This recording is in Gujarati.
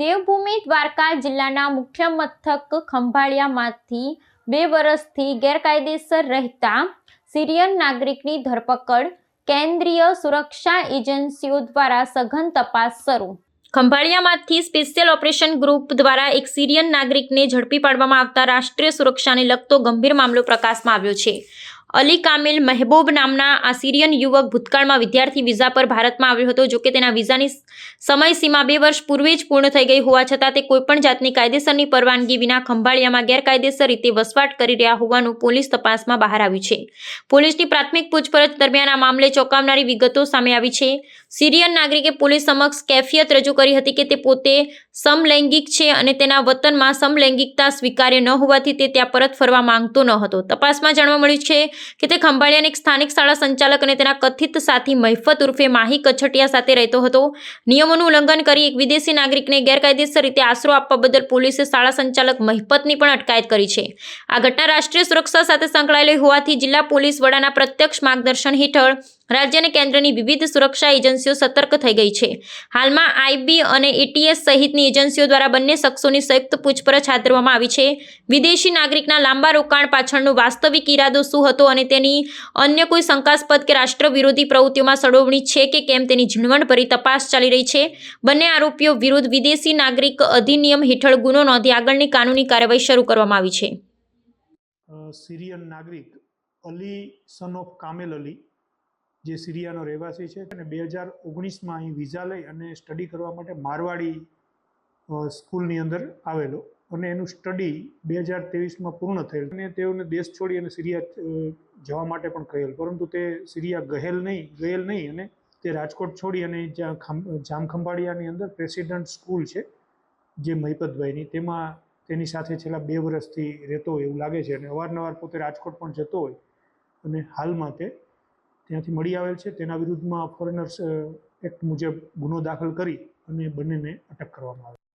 દેવભૂમિ દ્વારકા જિલ્લાના મુખ્ય મથક ખંભાળિયામાંથી બે વર્ષથી ગેરકાયદેસર રહેતા સિરિયન નાગરિકની ધરપકડ કેન્દ્રીય સુરક્ષા એજન્સીઓ દ્વારા સઘન તપાસ શરૂ. ખંભાળિયામાંથી સ્પેશિયલ ઓપરેશન ગ્રુપ દ્વારા એક સિરિયન નાગરિકને ઝડપી પાડવામાં આવતા રાષ્ટ્રીય સુરક્ષાને લગતો ગંભીર મામલો પ્રકાશમાં આવ્યો છે. અલી કામિલ મહેબૂબ નામના આ સિરિયન યુવક ભૂતકાળમાં વિદ્યાર્થી વિઝા પર ભારતમાં આવ્યો હતો. જોકે તેના વિઝાની સમયસીમા બે વર્ષ પૂર્વે જ પૂર્ણ થઈ ગઈ હોવા છતાં તે કોઈપણ જાતની કાયદેસરની પરવાનગી વિના ખંભાળિયામાં ગેરકાયદેસર રીતે વસવાટ કરી રહ્યા હોવાનું પોલીસ તપાસમાં બહાર આવ્યું છે. પોલીસની પ્રાથમિક પૂછપરછ દરમિયાન આ મામલે ચોંકાવનારી વિગતો સામે આવી છે. સિરિયન નાગરિકે પોલીસ સમક્ષ કેફિયત રજૂ કરી હતી કે તે પોતે સમલૈંગિક છે અને તેના વતનમાં સમલૈંગિકતા સ્વીકાર્ય ન હોવાથી તે ત્યાં પરત ફરવા માંગતો ન હતો. તપાસમાં જાણવા મળ્યું છે કે તે ખંભાળિયાની એક સ્થાનિક શાળા સંચાલક અને તેના કથિત સાથી મહિફત ઉર્ફે માહી કછટિયા સાથે રહેતો હતો. નિયમોનું ઉલ્લંઘન કરી એક વિદેશી નાગરિકને ગેરકાયદેસર રીતે આશરો આપવા બદલ પોલીસે શાળા સંચાલક મહિપતની પણ અટકાયત કરી છે. આ ઘટના રાષ્ટ્રીય સુરક્ષા સાથે સંકળાયેલી હોવાથી જિલ્લા પોલીસ વડાના પ્રત્યક્ષ માર્ગદર્શન હેઠળ રાજ્ય અને કેન્દ્રની વિવિધ સુરક્ષા એજન્સીઓ સતર્ક થઈ ગઈ છે. હાલમાં આઈબી અને એટીએસ સહિતની એજન્સીઓ દ્વારા બંને શખ્સોની સંયુક્ત પૂછપરછ હાથ ધરવામાં આવી છે. વિદેશી નાગરિકના લાંબા રોકાણ પાછળનો વાસ્તવિક ઈરાદો શું હતો અને તેની અન્ય કોઈ શંકાસ્પદ કે રાષ્ટ્ર વિરોધી પ્રવૃત્તિઓમાં સડોવણી છે કે કેમ તેની ઝીણવણભરી તપાસ ચાલી રહી છે? બંને આરોપીઓ વિરુદ્ધ વિદેશી નાગરિક અધિનિયમ હેઠળ ગુનો નોંધી આગળની કાનૂની કાર્યવાહી શરૂ કરવામાં આવી છે. સિરિયન નાગરિક Ali son of Kamel Ali જે સિરિયાનો રહેવાસી છે. અને બે હજાર ઓગણીસમાં અહીં વિઝા લઈ અને સ્ટડી કરવા માટે મારવાડી સ્કૂલની અંદર આવેલો. અને એનું સ્ટડી બે હજાર ત્રેવીસમાં પૂર્ણ થયેલ. અને તેઓને દેશ છોડી અને સિરિયા જવા માટે પણ કહેલ. પરંતુ તે સિરિયા ગહેલ નહીં, ગયેલ નહીં અને તે રાજકોટ છોડી અને જ્યાં જામખંભાળિયાની અંદર પ્રેસિડન્ટ સ્કૂલ છે, જે મહિપતભાઈની, તેમાં તેની સાથે છેલ્લા બે વર્ષથી રહેતો હોય એવું લાગે છે. અને અવારનવાર પોતે રાજકોટ પણ જતો હોય. અને હાલમાં તે ત્યાંથી મળી આવેલ છે. તેના વિરુદ્ધમાં ફોરેનર્સ એક્ટ મુજબ ગુનો દાખલ કરી અને બંનેને અટક કરવામાં આવે.